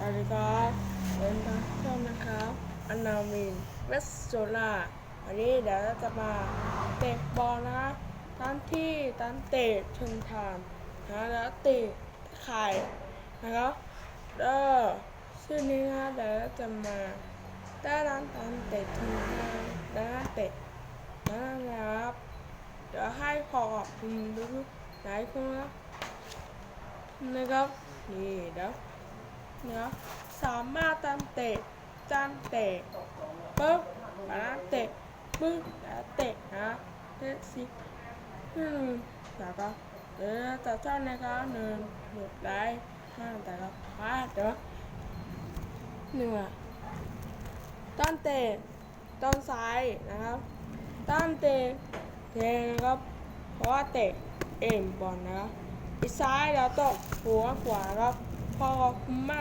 สวัสดีครับเป็นทางช่อนะครับอนามินเวสโซล่าวันนี้เดี๋ยวเราจะมาเตะบอลนะทั้งที่ทั้งเตะชนทานนะแล้วเตะไข่นะครับแล้วชื่อนี้นะเดี๋ยวเราจะมาได้ร้านทั้งเตะชนทานและเตะนะครับเดี๋ยวให้พอคุณดูหลายคนนะนะครับนี่เดี๋ยว นะครับสามารถตามเตะจานเตะปึ๊บแล้วเตะปึ๊บแล้วเตะนะเตะสิหนึ่งแล้วก็เดี๋ยวจะเจ้านะครับหนึ่งหยุดได้ห้าแต่ก็พลาดเด้อหนึ่งอะต้านเตะต้นซ้ายนะครับต้านเตะเทนะครับเพราะว่าเตะเอ็มบอลนะครับอีซ้ายแล้วตกหัวขวาครับพอคุ้มมาก